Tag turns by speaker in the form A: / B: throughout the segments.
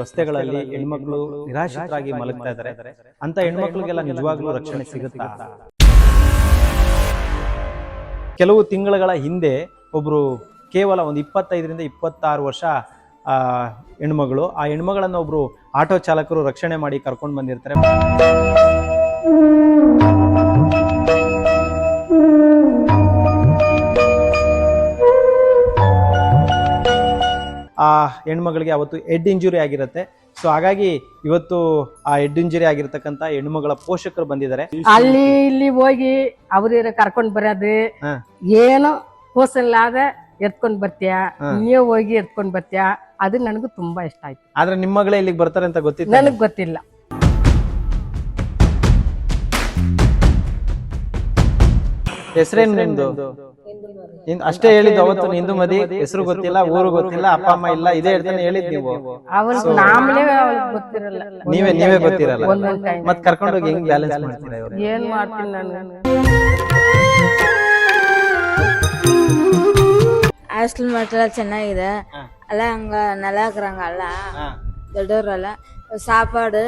A: ರಸ್ತೆಗಳಲ್ಲಿ ಹೆಣ್ಮಕ್ಳು ನಿರಾಶ್ರಿತರಾಗಿ ಮಲಗ್ತಾ ಇದ್ದಾರೆ. ಅಂತ ಹೆಣ್ಮಕ್ಳಿಗೆಲ್ಲ ನಿಜವಾಗ್ಲೂ ರಕ್ಷಣೆ ಸಿಗುತ್ತಾ? ಕೆಲವು ತಿಂಗಳುಗಳ ಹಿಂದೆ ಒಬ್ರು ಕೇವಲ ಒಂದು ಇಪ್ಪತ್ತೈದರಿಂದ ಇಪ್ಪತ್ತಾರು ವರ್ಷ ಹೆಣ್ಮಗಳು, ಆ ಹೆಣ್ಮಗಳನ್ನು ಒಬ್ರು ಆಟೋ ಚಾಲಕರು ರಕ್ಷಣೆ ಮಾಡಿ ಕರ್ಕೊಂಡು ಬಂದಿರ್ತಾರೆ. ಆ ಹೆಣ್ಮಗಳಿಗೆ ಅವತ್ತು ಹೆಡ್ ಇಂಜುರಿ ಆಗಿರುತ್ತೆ. ಸೊ ಹಾಗಾಗಿ ಇವತ್ತು ಆ ಹೆಡ್ ಇಂಜುರಿ ಆಗಿರತಕ್ಕಂತ ಹೆಣ್ಮಗಳ ಪೋಷಕರು ಬಂದಿದ್ದಾರೆ.
B: ಅಲ್ಲಿ ಇಲ್ಲಿ ಹೋಗಿ ಅವ್ರ ಕರ್ಕೊಂಡ್ ಬರೋದು ಏನು ಹೋಸಲ್ಲಾದ ಕೂಸಲ್ಲಾದ ಎತ್ಕೊಂಡ್ ಬರ್ತೀಯ ನೀವ್ ಹೋಗಿ ಎತ್ಕೊಂಡ್ ಬರ್ತೀಯ ಅದು ನನಗೂ ತುಂಬಾ ಇಷ್ಟ ಆಯ್ತು.
A: ಆದ್ರೆ ನಿಮ್ಮ ಮಗಳೇ ಇಲ್ಲಿಗೆ ಬರ್ತಾರೆ ಅಂತ ಗೊತ್ತಿತ್ತು
B: ನನಗ್ ಗೊತ್ತಿಲ್ಲ.
A: ಹೆಸರೇನು ನಿಮ್ದು? ಅಷ್ಟೇ ಹೇಳಿದ್ದು ಅವತ್ತು ಹಿಂದೂ ಮದಿ ಹೆಸರು ಗೊತ್ತಿಲ್ಲ ಊರು ಗೊತ್ತಿಲ್ಲ ಅಪ್ಪ ಅಮ್ಮ ಇಲ್ಲ ಇದೇ ಹೇಳ್ತಾನೆ ಹೇಳಿದ್ ನೀವು.
B: ಅವ್ರಿಗೆ ನಾಮಲೇ ಅವ್ಳಿಗೆ ಗೊತ್ತಿರಲ್ಲ.
A: ನೀವೇ ನೀವೇ ಗೊತ್ತಿರಲ್ಲ.
B: ಮತ್ ಕರ್ಕೊಂಡು
A: ಹೋಗಿ ಕರ್ಕೊಂಡೋಗಿ ಹೆಂಗ್ ಬ್ಯಾಲೆನ್ಸ್ ಮಾಡ್ತೀರಾ ಇವ್ರು?
B: ಏನ್ ಮಾಡ್ತೀನಿ ನಾನು?
C: ಹಾಸ್ಟೆಲ್ ಮಾತ್ರ ಚೆನ್ನಾಗಿದೆ. ಅಲ್ಲ ಹಂಗ ನೆಲ ಹಾಕ್ರಂಗಲ್ಲ ದೊಡ್ಡವ್ರಲ್ಲ ಸಾಪಾಡು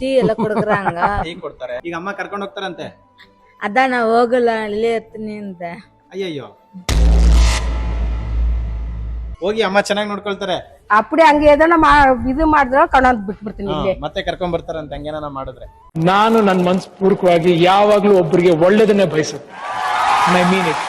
C: ಟೀ ಎಲ್ಲ ಕೊಡ್ಕರಂಗ.
A: ಈಗ ಅಮ್ಮ ಕರ್ಕೊಂಡು ಹೋಗ್ತಾರಂತೆ?
C: ಅದ ನಾ ಹೋಗಲ್ಲ ಇಲ್ಲೇ ಇರ್ತೀನಿ ಅಂತ.
A: ಅಯ್ಯಯ್ಯೋ ಹೋಗಿ ಅಮ್ಮ ಚೆನ್ನಾಗಿ ನೋಡ್ಕೊಳ್ತಾರೆ
B: ಅಪ್ಪಡಿ ಹಂಗೆ ಏದನ ಇದು ಮಾಡಿದ್ರ ಕಣ್ಣ ಬಿಟ್ಬಿಡ್ತೀನಿ
A: ಹಾ,
B: ಇಲ್ಲೇ
A: ಮತ್ತೆ ಕರ್ಕೊಂಡ್ ಬರ್ತಾರಂತ ಹಂಗೇನ ಮಾಡಿದ್ರೆ
D: ನಾನು ನನ್ನ ಮನಸ್ಪೂರ್ವಕವಾಗಿ ಯಾವಾಗಲೂ ಒಬ್ಬರಿಗೆ ಒಳ್ಳೇದನ್ನೇ ಬಯಸುತ್ತೆ ಮೈ ಮೀನ್ ಇಟ್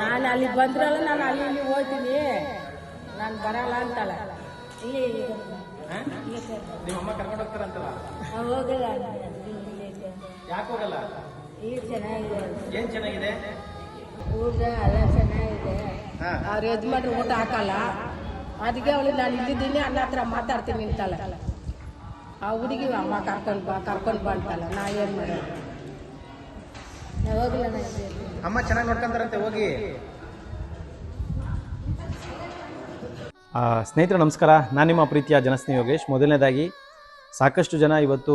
B: ನಾನು ಅಲ್ಲಿ ಬಂದ್ರಲ್ಲ ನಾನು ಅಲ್ಲಿ ಇಲ್ಲಿ ಹೋಗ್ತೀನಿ ನಾನು ಬರಲ್ಲ ಅಂತಲ್ಲ?
C: ನಾ ಹೋಗಲ್ಲ.
A: ಯಾಕೆ ಹೋಗಲ್ಲ?
C: ಇಲ್ಲಿ ಚೆನ್ನಾಗಿದೆ.
A: ಏನ್ ಚೆನ್ನಾಗಿದೆ?
C: ಊಟ ಎಲ್ಲ ಚೆನ್ನಾಗಿದೆ.
B: ಅವ್ರು ಯಜಮಾನ್ರು ಊಟ ಹಾಕಲ್ಲ. ಅದಕ್ಕೆ ಅವಳು ನಾನು ಇದ್ದಿದ್ದೀನಿ ಅನ್ನ ಹತ್ರ ಮಾತಾಡ್ತೀನಿ ನಿಂತಲ್ಲ ಆ ಹುಡುಗಿ ಅಮ್ಮ ಕರ್ಕೊಂಡು ಬಾ ಕರ್ಕೊಂಡು ಬಾ ಅಂತಲ್ಲ ನಾ ಏನು ಮಾಡೋದು?
C: ಹೋಗಲ್ಲ
A: ಅಮ್ಮ ಚೆನ್ನಾಗಿ ನೋಡ್ಕೊಂತಾರಂತೆ ಹೋಗಿ. ಸ್ನೇಹಿತರೆ, ನಮಸ್ಕಾರ. ನಾನು ನಿಮ್ಮ ಪ್ರೀತಿಯ ಜನಸ್ನೇಹಿ ಯೋಗೇಶ್. ಮೊದಲನೇದಾಗಿ, ಸಾಕಷ್ಟು ಜನ ಇವತ್ತು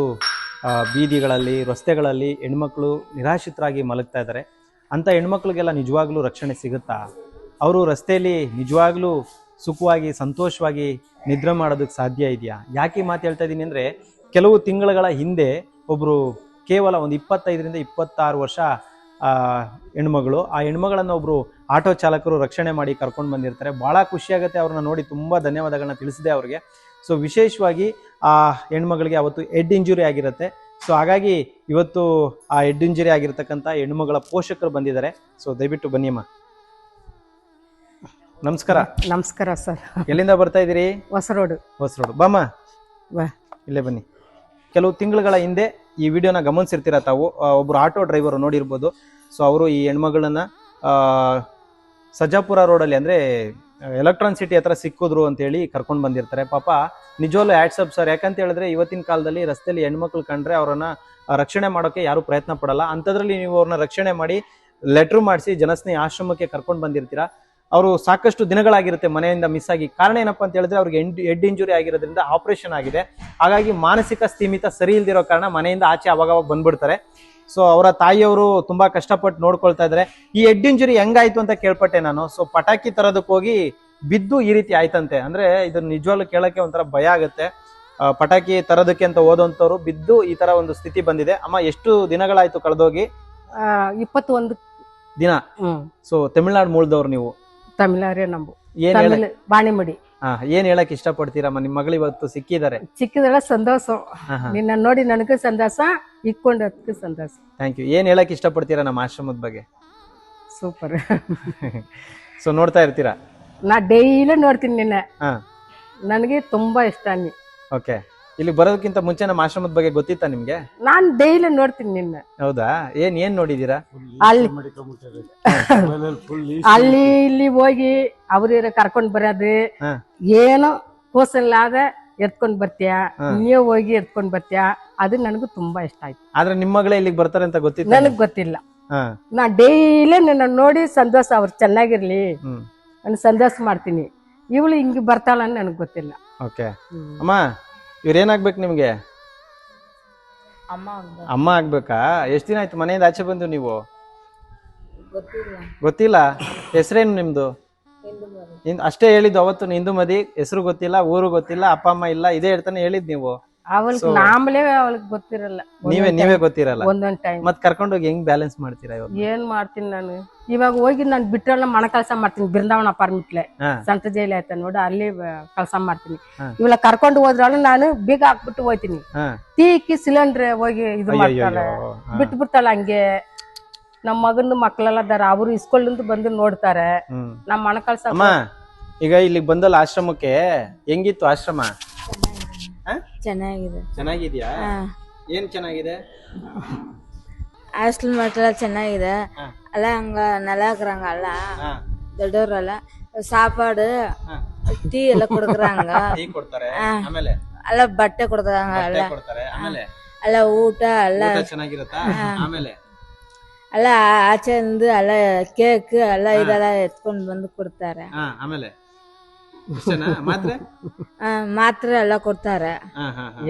A: ಬೀದಿಗಳಲ್ಲಿ, ರಸ್ತೆಗಳಲ್ಲಿ ಹೆಣ್ಮಕ್ಳು ನಿರಾಶ್ರಿತರಾಗಿ ಮಲಗ್ತಾ ಇದ್ದಾರೆ. ಅಂಥ ಹೆಣ್ಮಕ್ಳಿಗೆಲ್ಲ ನಿಜವಾಗ್ಲೂ ರಕ್ಷಣೆ ಸಿಗುತ್ತಾ? ಅವರು ರಸ್ತೆಯಲ್ಲಿ ನಿಜವಾಗ್ಲೂ ಸುಖವಾಗಿ, ಸಂತೋಷವಾಗಿ ನಿದ್ರೆ ಮಾಡೋದಕ್ಕೆ ಸಾಧ್ಯ ಇದೆಯಾ? ಯಾಕೆ ಮಾತು ಹೇಳ್ತಾ ಇದ್ದೀನಿ ಅಂದರೆ, ಕೆಲವು ತಿಂಗಳುಗಳ ಹಿಂದೆ ಒಬ್ಬರು ಕೇವಲ ಒಂದು ಇಪ್ಪತ್ತೈದರಿಂದ ಇಪ್ಪತ್ತಾರು ವರ್ಷ ಹೆಣ್ಮಗಳು, ಆ ಹೆಣ್ಮಗಳನ್ನು ಒಬ್ರು ಆಟೋ ಚಾಲಕರು ರಕ್ಷಣೆ ಮಾಡಿ ಕರ್ಕೊಂಡು ಬಂದಿರ್ತಾರೆ. ಭಾಳ ಖುಷಿಯಾಗುತ್ತೆ ಅವ್ರನ್ನ ನೋಡಿ ತುಂಬ ಧನ್ಯವಾದಗಳನ್ನ ತಿಳಿಸಿದೆ ಅವ್ರಿಗೆ. ಸೊ ವಿಶೇಷವಾಗಿ ಆ ಹೆಣ್ಮಗಳಿಗೆ ಅವತ್ತು ಹೆಡ್ ಇಂಜುರಿ ಆಗಿರುತ್ತೆ. ಸೊ ಹಾಗಾಗಿ ಇವತ್ತು ಆ ಹೆಡ್ ಇಂಜುರಿ ಆಗಿರ್ತಕ್ಕಂಥ ಹೆಣ್ಮಗಳ ಪೋಷಕರು ಬಂದಿದ್ದಾರೆ. ಸೊ ದಯವಿಟ್ಟು ಬನ್ನಿಮ್ಮ ನಮಸ್ಕಾರ.
B: ನಮಸ್ಕಾರ ಸರ್.
A: ಎಲ್ಲಿಂದ ಬರ್ತಾ ಇದ್ದೀರಿ?
B: ಹೊಸ ಹೊಸರೋಡು.
A: ಹೊಸ ರೋಡ್ ಬಾಮ್ಮ.
B: ಬಾ.
A: ಇಲ್ಲೇ ಬನ್ನಿ. ಕೆಲವು ತಿಂಗಳುಗಳ ಹಿಂದೆ ಈ ವಿಡಿಯೋನ ಗಮನಿಸಿರ್ತೀರ ತಾವು? ಒಬ್ಬರು ಒಬ್ರು ಆಟೋ ಡ್ರೈವರು ನೋಡಿರ್ಬೋದು. ಸೊ ಅವರು ಈ ಹೆಣ್ಮಗಳನ್ನ ಆ, ಸಜ್ಜಾಪುರ ರೋಡಲ್ಲಿ ಅಂದರೆ ಎಲೆಕ್ಟ್ರಾನ್ ಸಿಟಿ ಹತ್ರ ಸಿಕ್ಕಿದ್ರು ಅಂತೇಳಿ ಕರ್ಕೊಂಡು ಬಂದಿರ್ತಾರೆ. ಪಾಪ ನಿಜವಲ್ಲೂ ಆಟ್ಸಪ್ ಸರ್ ಯಾಕಂತ ಹೇಳಿದ್ರೆ ಇವತ್ತಿನ ಕಾಲದಲ್ಲಿ ರಸ್ತೆಯಲ್ಲಿ ಹೆಣ್ಮಕ್ಳು ಕಂಡ್ರೆ ಅವರನ್ನ ರಕ್ಷಣೆ ಮಾಡೋಕ್ಕೆ ಯಾರು ಪ್ರಯತ್ನ ಪಡಲ್ಲ. ಅಂಥದ್ರಲ್ಲಿ ನೀವು ಅವ್ರನ್ನ ರಕ್ಷಣೆ ಮಾಡಿ ಲೆಟ್ರ್ ಮಾಡಿಸಿ ಜನಸ್ನೇಹಿ ಆಶ್ರಮಕ್ಕೆ ಕರ್ಕೊಂಡು ಬಂದಿರ್ತೀರಾ? ಅವರು ಸಾಕಷ್ಟು ದಿನಗಳಾಗಿರುತ್ತೆ ಮನೆಯಿಂದ ಮಿಸ್ ಆಗಿ. ಕಾರಣ ಏನಪ್ಪಾ ಅಂತ ಹೇಳಿದ್ರೆ ಅವ್ರಿಗೆ ಹೆಡ್ ಇಂಜುರಿ ಆಗಿರೋದ್ರಿಂದ ಆಪರೇಷನ್ ಆಗಿದೆ. ಹಾಗಾಗಿ ಮಾನಸಿಕ ಸ್ಥಿಮಿತ ಸರಿ ಇಲ್ದಿರೋ ಕಾರಣ ಮನೆಯಿಂದ ಆಚೆ ಅವಾಗವಾಗ ಬಂದ್ಬಿಡ್ತಾರೆ. ಸೊ ಅವರ ತಾಯಿಯವರು ತುಂಬಾ ಕಷ್ಟಪಟ್ಟು ನೋಡ್ಕೊಳ್ತಾ ಇದ್ದಾರೆ. ಈ ಹೆಡ್ ಇಂಜುರಿ ಹೆಂಗಾಯ್ತು ಅಂತ ಕೇಳ್ಪಟ್ಟೆ ನಾನು. ಸೊ ಪಟಾಕಿ ತರೋದಕ್ಕೆ ಹೋಗಿ ಬಿದ್ದು ಈ ರೀತಿ ಆಯ್ತಂತೆ. ಅಂದ್ರೆ ಇದು ನಿಜವಾಗ್ಲೂ ಕೇಳಕ್ಕೆ ಒಂಥರ ಭಯ ಆಗುತ್ತೆ. ಪಟಾಕಿ ತರೋದಕ್ಕೆ ಅಂತ ಓದೋಂಥವ್ರು ಬಿದ್ದು ಈ ತರ ಒಂದು ಸ್ಥಿತಿ ಬಂದಿದೆ. ಅಮ್ಮ ಎಷ್ಟು ದಿನಗಳಾಯ್ತು ಕಳೆದೋಗಿ?
B: ಇಪ್ಪತ್ತೊಂದು
A: ದಿನ. ಸೊ ತಮಿಳ್ನಾಡು ಮೂಲದವ್ರು ನೀವು.
B: ತಮಿಳ್ನಾಡೇ ನಂಬು.
A: ಏನ್
B: ಬಾಣಿಮಡಿ.
A: ಹಾ ಏನ್ ಹೇಳಕ್ ಇಷ್ಟಪಡ್ತೀರಮ್ಮ? ನಿಮ್ಮ ಮಗಳು ಇವತ್ತು ಸಿಕ್ಕಿದ್ದಾರೆ.
B: ಸಿಕ್ಕಿದ್ರೆ ಸಂತೋಷ. ನಿನ್ನ ನೋಡಿ ನನಗೂ ಸಂತೋಷ ಇಕ್ಕೊಂಡದಕ್ಕೂ ಸಂತೋಷ.
A: ಥ್ಯಾಂಕ್ ಯು ಏನ್ ಹೇಳಕ್ ಇಷ್ಟಪಡ್ತೀರಾ ನಮ್ಮ ಆಶ್ರಮದ ಬಗ್ಗೆ?
B: ಸೂಪರ್
A: ಸೊ ನೋಡ್ತಾ ಇರ್ತೀರಾ?
B: ನಾ ಡೈಲಿ ನೋಡ್ತೀನಿ ನಿನ್ನ.
A: ಹಾ.
B: ನನಗೆ ತುಂಬಾ ಇಷ್ಟ ನೀ
A: ಓಕೆ ಇಲ್ಲಿ ಬರೋದಕ್ಕಿಂತ ಮುಂಚೆ ನಮ್ಮ ಆಶ್ರಮದ ಬಗ್ಗೆ ಗೊತ್ತಿತ್ತಾ ನಿಮ್ಗೆ?
B: ನಾನ್ ಡೈಲಿ ನೋಡ್ತೀನಿ ನಿನ್ನ.
A: ಹೌದಾ? ಏನ್ ಏನ್ ನೋಡಿದೀರಾ?
B: ಅಲ್ಲಿ ಅಲ್ಲಿ ಇಲ್ಲಿ ಹೋಗಿ ಅವ್ರ ಕರ್ಕೊಂಡ್ ಬರೋದು.
A: ಹಾ.
B: ಏನೋ ಕೂಸಲ್ಲಾದ ಎತ್ಕೊಂಡ್ ಬರ್ತೀಯ? ನೀವ್ ಹೋಗಿ ಎತ್ಕೊಂಡ್ ಬರ್ತೀಯ? ಅದು ನನಗೂ ತುಂಬಾ ಇಷ್ಟ ಆಯ್ತು.
A: ಆದ್ರೆ ನಿಮ್ಮ ಮಗಳೇ ಇಲ್ಲಿಗೆ ಬರ್ತಾರೆ ಅಂತ ಗೊತ್ತಿತ್ತು
B: ನನಗ್ ಗೊತ್ತಿಲ್ಲ.
A: ಹಾ.
B: ನಾ ಡೈಲಿ ನಿನ್ನ ನೋಡಿ ಸಂತೋಷ ಅವ್ರು ಚೆನ್ನಾಗಿರ್ಲಿ.
A: ಹ್ಮ್.
B: ನಾನು ಸಂತೋಷ ಮಾಡ್ತೀನಿ. ಇವಳು ಹಿಂಗೆ ಬರ್ತಾಳ ನನಗೆ ಗೊತ್ತಿಲ್ಲ.
A: ಓಕೆ ಅಮ್ಮ ಇವ್ರೇನಾಗ್ಬೇಕು ನಿಮ್ಗೆ?
C: ಅಮ್ಮ ಅಂದ.
A: ಅಮ್ಮ ಆಗ್ಬೇಕಾ? ಎಷ್ಟು ದಿನ ಆಯ್ತು ಮನೆಯಿಂದ ಆಚೆ ಬಂದು ನೀವು?
C: ಗೊತ್ತಿಲ್ಲ.
A: ಗೊತ್ತಿಲ್ಲ? ಹೆಸರೇನು ನಿಮ್ದು?
C: ಎಂದು ಬರು
A: ಇನ್- ಅಷ್ಟೇ ಹೇಳಿದ್ದು ಅವತ್ತು ಹಿಂದೂ ಮದಿ ಹೆಸರು ಗೊತ್ತಿಲ್ಲ ಊರು ಗೊತ್ತಿಲ್ಲ ಅಪ್ಪ ಅಮ್ಮ ಇಲ್ಲ ಇದೇ ಹೇಳ್ತಾನೆ ಹೇಳಿದ್ ನೀವು.
B: ಅವಳಿಗೆ ನಾಮಲೇ ಅವಳಿಗೆ ಗೊತ್ತಿರಲ್ಲ.
A: ನೀವೇ ನೀವೇ ಗೊತ್ತಿರಲ್ಲ.
B: ಒಂದೊಂದ್ ಟೈಮ್
A: ಮತ್ ಕರ್ಕೊಂಡೋಗಿ ಹೆಂಗ್ ಬ್ಯಾಲೆನ್ಸ್ ಮಾಡ್ತೀರಾ ಇವಾಗ?
B: ಏನ್ ಮಾಡ್ತೀನಿ ನಾನು? ಇವಾಗ ಹೋಗಿ ನಾನು ಬಿಟ್ರಲ್ಲ ಮಣ ಕೆಲಸ ಮಾಡ್ತೀನಿ. ಬೃಂದಾವನ ಅಪಾರ್ಟ್ಮೆಂಟ್ಲೆ ಸಂತ ಜೈಲಿ ಆಯ್ತ ನೋಡು ಅಲ್ಲಿ ಕೆಲಸ ಮಾಡ್ತೀನಿ. ಇವಳ ಕರ್ಕೊಂಡು ಹೋದ್ರಾಳು ನಾನು ಬೀಗ ಹಾಕ್ಬಿಟ್ಟು ಹೋಯ್ತೀನಿ.
A: ಟೀ
B: ತೀಕಿ ಸಿಲಿಂಡರ್ ಹೋಗಿ ಇದು ಮಾಡ್ತಾಳೆ. ಬಿಟ್ಟು ಬಿಡ್ತಾಳ ಹಂಗೆ. ನಮ್ಮ ಮಗನ ಮಕ್ಕಳೆಲ್ಲ ಅದಾರ ಅವರು ಇಸ್ಕೊಳ್ಳಿಂದ ಬಂದು ನೋಡ್ತಾರೆ. ನಮ್ಮ ಮಣ ಕೆಲಸ
A: ಈಗ ಇಲ್ಲಿಗೆ ಬಂದಲ್ಲ ಆಶ್ರಮಕ್ಕೆ ಹೆಂಗಿತ್ತು ಆಶ್ರಮ?
C: ಚೆನ್ನಾಗಿದೆ.
A: ಚೆನ್ನಾಗಿದ್ಯಾ? ಏನ್ ಚೆನ್ನಾಗಿದೆ?
C: ಹಾಸ್ಟೆಲ್ ಮಾತ್ರ ಚೆನ್ನಾಗಿದೆ.
A: ಅಲ್ಲಾ
C: ಅಲ್ಲ ಹಂಗ ನೆಲ ಹಾಕ್ರಂಗಲ್ಲ ದೊಡ್ಡವ್ರಲ್ಲ ಸಾಪಾಡು ಟೀ ಎಲ್ಲ ಕೊಡ್ಕರಂಗ.
A: ಕೊಡ್ತಾರೆ. ಆಮೇಲೆ?
C: ಅಲ್ಲ ಬಟ್ಟೆ
A: ಕೊಡ್ತಾರಂಗ
C: ಅಲ್ಲ. ಅಲ್ಲ ಊಟ ಅಲ್ಲ
A: ಚೆನ್ನಾಗಿರುತ್ತಾ? ಆಮೇಲೆ?
C: ಅಲ್ಲ ಆಚೆಂದು ಅಲ್ಲ ಕೇಕ್ ಎಲ್ಲ ಇದೆಲ್ಲ ಎತ್ಕೊಂಡು ಬಂದು ಕೊಡ್ತಾರೆ.
A: ಆಮೇಲೆ? ಇಷ್ಟೇನಾ ಮಾತ್ರೆ?
C: ಆ, ಮಾತ್ರೆ ಎಲ್ಲ ಕೊಡ್ತಾರೆ.
A: ಹಾ ಹಾ ಹಾ.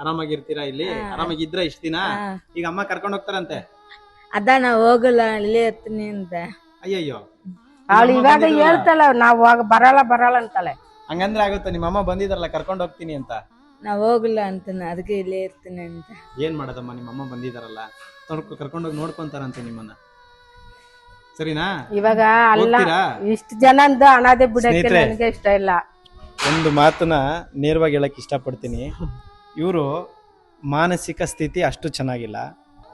A: ಆರಾಮಾಗಿರ್ತೀರಾ ಇಲ್ಲಿ? ಆರಾಮಾಗಿದ್ರ ಇಷ್ಟ ದಿನ? ಈಗ ಅಮ್ಮ ಕರ್ಕೊಂಡು ಹೋಗ್ತಾರಂತೆ?
C: ಅದ ನಾ ಹೋಗಲ್ಲ ಇಲ್ಲೇ ಇರ್ತೀನಿ ಅಂತ
A: ಅಯ್ಯಯ್ಯೋ.
B: ಅವಳು ಇವಾಗ ಹೇಳ್ತಾಳ ನಾವ್ ಹೋಗ ಬರಲ್ಲ ಬರಲ್ಲ ಅಂತಾಳೆ.
A: ಹಂಗಂದ್ರೆ ಆಗುತ್ತೆ ನಿಮ್ಮ ಅಮ್ಮ ಬಂದಿದ್ರಲ್ಲ ಕರ್ಕೊಂಡು ಹೋಗ್ತೀನಿ ಅಂತ.
C: ನಾ ಹೋಗಲ್ಲ ಅಂತ ಅದಕ್ಕೆ ಇಲ್ಲೇ ಇರ್ತೀನಿ ಅಂತ
A: ಏನ್ ಮಾಡೋದಮ್ಮ ನಿಮ್ಮ ಅಮ್ಮ ಬಂದಿದಾರಲ್ಲ? ಕರ್ಕೊಂಡೋಗಿ ನೋಡ್ಕೊಂತಾರಂತೆ ನಿಮ್ಮನ್ನ. ಸರಿನಾ?
B: ಇವಾಗ ಅಲ್ಲ
A: ಹೋಗ್ತೀರಾ?
B: ಇಷ್ಟು ಜನಂದು ಅನಾದೆ ಬಿಡಕ್ಕೆ
A: ಸ್ನೇಹಿತರೆ.
B: ನನಗೆ ಇಷ್ಟ ಇಲ್ಲ.
A: ಒಂದು ಮಾತನ್ನ ನೇರವಾಗಿ ಹೇಳಕ್ ಇಷ್ಟಪಡ್ತೀನಿ. ಇವರು ಮಾನಸಿಕ ಸ್ಥಿತಿ ಅಷ್ಟು ಚೆನ್ನಾಗಿಲ್ಲ.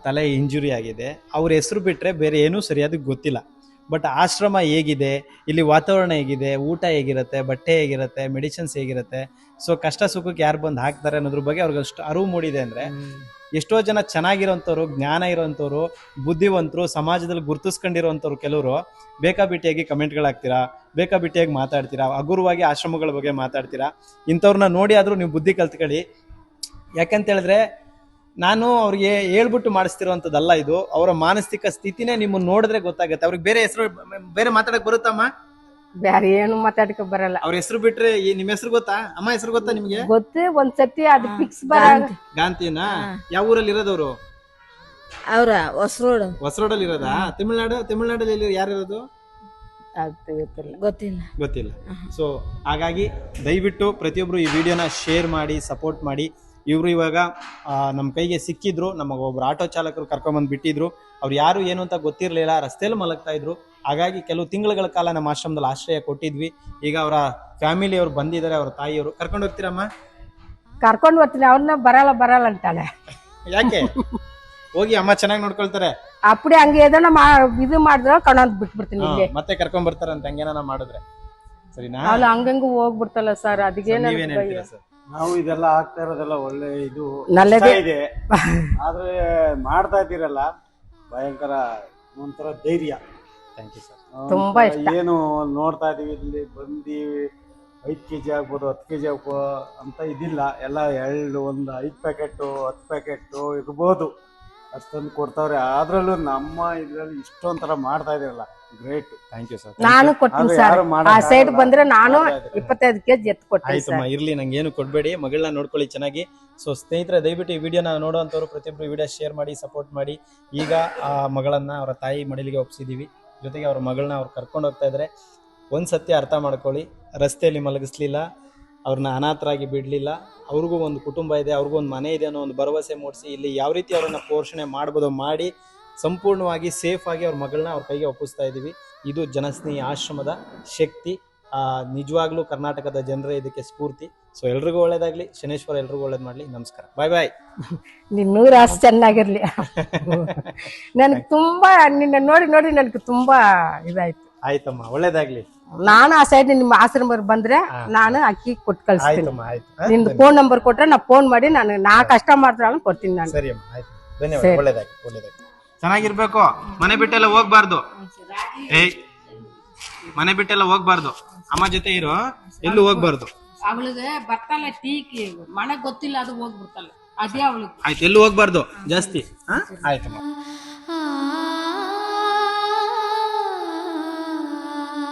A: ತಲೆ ಇಂಜುರಿ ಆಗಿದೆ. ಅವ್ರ ಹೆಸರು ಬಿಟ್ರೆ ಬೇರೆ ಏನೂ ಸರಿಯಾದ ಗೊತ್ತಿಲ್ಲ. ಬಟ್ ಆಶ್ರಮ ಹೇಗಿದೆ ಇಲ್ಲಿ ವಾತಾವರಣ ಹೇಗಿದೆ ಊಟ ಹೇಗಿರುತ್ತೆ ಬಟ್ಟೆ ಹೇಗಿರುತ್ತೆ ಮೆಡಿಸಿನ್ಸ್ ಹೇಗಿರುತ್ತೆ ಸೊ ಕಷ್ಟ ಸುಖಕ್ಕೆ ಯಾರು ಬಂದು ಹಾಕ್ತಾರೆ ಅನ್ನೋದ್ರ ಬಗ್ಗೆ ಅವ್ರಿಗೆ ಅಷ್ಟು ಅರಿವು ಮೂಡಿದೆ ಅಂದ್ರೆ ಎಷ್ಟೋ ಜನ ಚೆನ್ನಾಗಿರೋಂಥವ್ರು ಜ್ಞಾನ ಇರೋಂಥವ್ರು ಬುದ್ಧಿವಂತರು ಸಮಾಜದಲ್ಲಿ ಗುರುತಿಸ್ಕೊಂಡಿರೋಂಥವ್ರು ಕೆಲವರು ಬೇಕಾಬಿಟ್ಟಿಯಾಗಿ ಕಮೆಂಟ್ಗಳಾಗ್ತೀರಾ ಬೇಕಾಬಿಟ್ಟಿಯಾಗಿ ಮಾತಾಡ್ತೀರಾ ಹಗುರವಾಗಿ ಆಶ್ರಮಗಳ ಬಗ್ಗೆ ಮಾತಾಡ್ತೀರಾ ಇಂಥವ್ರನ್ನ ನೋಡಿ ಆದರೂ ನೀವು ಬುದ್ಧಿ ಕಲ್ತ್ಕೊಳ್ಳಿ. ಯಾಕಂತ ಹೇಳಿದ್ರೆ ನಾನು ಅವ್ರಿಗೆ ಹೇಳ್ಬಿಟ್ಟು ಮಾಡಿಸ್ತಿರುವಂಥದ್ದಲ್ಲ ಇದು. ಅವರ ಮಾನಸಿಕ ಸ್ಥಿತಿನೇ ನಿಮ್ಮನ್ನ ನೋಡಿದ್ರೆ ಗೊತ್ತಾಗುತ್ತೆ. ಅವ್ರಿಗೆ ಬೇರೆ ಹೆಸರು ಬೇರೆ ಮಾತಾಡಕ್ ಬರುತ್ತಮ್ಮ?
B: ಬೇರೆ ಏನು ಮಾತಾಡಕ್ಕೆ ಬರಲ್ಲ.
A: ಅವ್ರ ಹೆಸರು ಬಿಟ್ರೆ ಈ- ನಿಮ್ಮ ಹೆಸರು ಗೊತ್ತಾ? ಅಮ್ಮ ಹೆಸರು ಗೊತ್ತಾ ನಿಮ್ಗೆ?
B: ಗೊತ್ತು ಒಂದ್ಸತಿ ಅದು ಫಿಕ್ಸ್ ಬರ
A: ಗಾಂಧಿನಾ? ಯಾವ ಊರಲ್ಲಿ ಇರೋದವ್ರು?
C: ಅವ್ರ ಹೊಸರೋಡ್.
A: ಹೊಸರೋಡಲ್ಲಿ ಇರೋದಾ? ತಮಿಳ್ನಾಡು ತಮಿಳ್ನಾಡಲ್ಲಿ ಯಾರು ಇರೋದು?
B: ಗೊತ್ತಿಲ್ಲ.
C: ಗೊತ್ತಿಲ್ಲ.
A: ಗೊತ್ತಿಲ್ಲ. ಸೊ ಹಾಗಾಗಿ ದಯವಿಟ್ಟು ಪ್ರತಿಯೊಬ್ಬರು ಈ ವಿಡಿಯೋನ ಶೇರ್ ಮಾಡಿ ಸಪೋರ್ಟ್ ಮಾಡಿ. ಇವರು ಇವಾಗ ನಮ್ಮ ಕೈಗೆ ಸಿಕ್ಕಿದ್ರು ನಮಗೆ ಒಬ್ರು ಆಟೋ ಚಾಲಕರು ಕರ್ಕೊಂಬಂದು ಬಿಟ್ಟಿದ್ರು. ಅವ್ರು ಯಾರು ಏನು ಅಂತ ಗೊತ್ತಿರಲಿಲ್ಲ ರಸ್ತೆಯಲ್ಲಿ ಮಲಗ್ತಾ ಇದ್ರು. ಹಾಗಾಗಿ ಕೆಲವು ತಿಂಗಳುಗಳ ಕಾಲ ನಮ್ಮ ಆಶ್ರಮದಲ್ಲಿ ಆಶ್ರಯ ಕೊಟ್ಟಿದ್ವಿ. ಈಗ ಅವರ ಫ್ಯಾಮಿಲಿ ಅವ್ರು ಬಂದಿದ್ದಾರೆ ಅವರ ತಾಯಿಯವರು. ಕರ್ಕೊಂಡು ಹೋಗ್ತೀರಮ್ಮ?
B: ಕರ್ಕೊಂಡು ಬರ್ತೀನಿ ಅವ್ರನ್ನ ಬರಲ್ಲ ಬರಲ್ಲ ಅಂತಾಳೆ.
A: ಯಾಕೆ? ಹೋಗಿ ಅಮ್ಮ ಚೆನ್ನಾಗಿ ನೋಡ್ಕೊಳ್ತಾರೆ.
B: ಅಪ್ಪಡಿ ಹಂಗೆ ಏದನ ಮಾ ಇದು ಮಾಡಿದ್ರೆ ಕಣಂದ್ ಬಿಟ್ಬಿಡ್ತೀನಿ
A: ಹಾ,
B: ಇಲ್ಲಿ.
A: ಮತ್ತೆ ಕರ್ಕೊಂಡ್ ಬರ್ತಾರಂತ ಹಂಗೇನ ಮಾಡಿದ್ರೆ. ಸರಿನಾ?
B: ಅವಳು ಹಂಗಂಗ ಹೋಗ್ಬಿಡ್ತಲ್ಲ ಸರ್ ಅದಕ್ಕೆ
A: ನೀವೇನ್ ಹೇಳ್ತೀರಾ ಸರ್?
E: ನಾವು ಇದೆಲ್ಲ ಆಗ್ತಾ ಇರೋದೆಲ್ಲ ಒಳ್ಳೆ ಇದು
B: ನಲ್ಲದೇ
E: ಇಷ್ಟ ಇದೆ. ಆದ್ರೆ ಮಾಡ್ತಾ ಇದ್ದೀರಲ್ಲ ಭಯಂಕರ ಒಂಥರ ಧೈರ್ಯ.
A: ಥ್ಯಾಂಕ್ ಯು ಸರ್
B: ತುಂಬಾ
E: ಒಂಥರ
B: ಇಷ್ಟ.
E: ಏನು ನೋಡ್ತಾ ಇದೀವಿ ಇಲ್ಲಿ ಬಂದು ಐದು ಕೆಜಿ ಆಗ್ಬೋದು ಹತ್ತು ಕೆ ಜಿ ಆಗ್ಬೋದು ಅಂತ ಇದಿಲ್ಲ. ಎಲ್ಲ ಎರಡು ಒಂದು ಐದು ಪ್ಯಾಕೆಟ್ ಹತ್ತು ಪ್ಯಾಕೆಟ್ ಇರ್ಬೋದು. ಅಷ್ಟೊಂದು ಕೊಡ್ತಾವ್ರೆ. ಅದ್ರಲ್ಲೂ ನಮ್ಮ ಇದ್ರಲ್ಲಿ ತರ ಮಾಡ್ತಾ ಇದ್ರಲ್ಲ ಗ್ರೇಟ್
A: ಥ್ಯಾಂಕ್ ಯು ಸರ್
B: ನಾನು ಕೊಟ್ಟು
E: ಆದ್ರೆ
B: ಸರ್
E: ಯಾರು
B: ಆ ಸೈಡ್ ಬಂದ್ರೆ ನಾನು. ಇಪ್ಪತ್ತೈದು ಕೆಜಿ ಎತ್ತು ಕೊಡ್ತೀನಿ
A: ಆಯ್ತಮ್ಮ ಇರ್ಲಿ ನಂಗೆ ಏನು ಕೊಡಬೇಡಿ. ಮಗಳನ್ನ ನೋಡ್ಕೊಳ್ಳಿ ಚೆನ್ನಾಗಿ. ಸೊ ಸ್ನೇಹಿತರೆ ದಯವಿಟ್ಟು ಈ ವಿಡಿಯೋನ ನೋಡುವಂಥವ್ರು ಪ್ರತಿಯೊಬ್ಬರು ವಿಡಿಯೋ ಶೇರ್ ಮಾಡಿ ಸಪೋರ್ಟ್ ಮಾಡಿ. ಈಗ ಆ ಮಗಳನ್ನ ಅವರ ತಾಯಿ ಮಡಿಲಿಗೆ ಒಪ್ಸಿದೀವಿ. ಜೊತೆಗೆ ಅವ್ರ ಮಗಳನ್ನ ಅವ್ರು ಕರ್ಕೊಂಡು ಹೋಗ್ತಾ ಇದ್ದಾರೆ ಒಂದು ಸತ್ಯ ಅರ್ಥ ಮಾಡ್ಕೊಳ್ಳಿ. ರಸ್ತೆಯಲ್ಲಿ ಮಲಗಿಸ್ಲಿಲ್ಲ. ಅವ್ರನ್ನ ಅನಾಥರಾಗಿ ಬಿಡಲಿಲ್ಲ. ಅವ್ರಿಗೂ ಒಂದು ಕುಟುಂಬ ಇದೆ ಅವ್ರಿಗೂ ಒಂದು ಮನೆ ಇದೆ ಅನ್ನೋ ಒಂದು ಭರವಸೆ ಮೂಡಿಸಿ ಇಲ್ಲಿ ಯಾವ ರೀತಿ ಅವರನ್ನು ಪೋಷಣೆ ಮಾಡ್ಬೋದು ಮಾಡಿ ಸಂಪೂರ್ಣವಾಗಿ ಸೇಫ್ ಆಗಿ ಅವ್ರ ಮಗಳನ್ನ ಅವ್ರ ಕೈಗೆ ಒಪ್ಪಿಸ್ತಾ ಇದ್ದೀವಿ. ಇದು ಜನಸ್ನೇಹಿ ಆಶ್ರಮದ ಶಕ್ತಿ. ನಿಜವಾಗ್ಲೂ ಕರ್ನಾಟಕದ ಜನರೇ ಇದಕ್ಕೆ ಸ್ಫೂರ್ತಿ. ಸೊ ಎಲ್ರಿಗೂ ಒಳ್ಳೇದಾಗ್ಲಿ. ಶನೇಶ್ವರ ಎಲ್ರಿಗೂ ಒಳ್ಳೇದ್ ಮಾಡ್ಲಿ. ನಮಸ್ಕಾರ. ಬಾಯ್ ಬಾಯ್
B: ನಿನ್ನೂರ ಆಸೆ ಚೆನ್ನಾಗಿರ್ಲಿ. ನನ್ಗೆ ತುಂಬಾ ನಿನ್ನ ನೋಡಿ ನೋಡಿ ನನ್ಗೆ ತುಂಬಾ ಇದಾಯ್ತು.
A: ಆಯ್ತಮ್ಮ. ಒಳ್ಳೇದಾಗ್ಲಿ.
B: ನಾನು ಆ ಸೈಡ್ ನಿಮ್ಮ ಆಶ್ರಮ ಬಂದ್ರೆ ನಾನು ಅಕ್ಕಿ ಕೊಟ್ಟು ಕಳಿಸ್ತೀನಿ.
A: ಆಯ್ತಮ್ಮ ಆಯ್ತು. ಹಾ?
B: ನಿಂದು ಫೋನ್ ನಂಬರ್ ಕೊಟ್ರೆ ನಾ ಫೋನ್ ಮಾಡಿ ನಾನು ನಾ ಕಷ್ಟ ಮಾಡ್ತಾಳು ಕೊಡ್ತೀನಿ ನಾನು.
A: ಸರಿ ಅಮ್ಮ ಆಯ್ತು. ಧನ್ಯವಾದ
B: ಸರಿ.
A: ಒಳ್ಳೇದಾಗಿ ಒಳ್ಳೇದಾಗಿ ಚೆನ್ನಾಗಿರ್ಬೇಕು. ಮನೆ ಬಿಟ್ಟೆಲ್ಲ ಹೋಗ್ಬಾರ್ದು. ಏಯ್ ಮನೆ ಬಿಟ್ಟೆಲ್ಲ ಹೋಗ್ಬಾರ್ದು. ಅಮ್ಮ ಜೊತೆ ಇರು. ಎಲ್ಲೂ ಹೋಗ್ಬಾರ್ದು.
B: ಅವಳಿಗೆ ಬರ್ತಲ್ಲ ಟೀಕಿ ಮನೆ ಗೊತ್ತಿಲ್ಲ ಅದು ಹೋಗ್ಬಿಡ್ತಾಳೆ. ಅದೇ ಅವಳಿಗೆ.
A: ಆಯ್ತು ಎಲ್ಲೂ ಹೋಗ್ಬಾರ್ದು. ಜಾಸ್ತಿ. ಹಾ? ಆಯ್ತಮ್ಮ.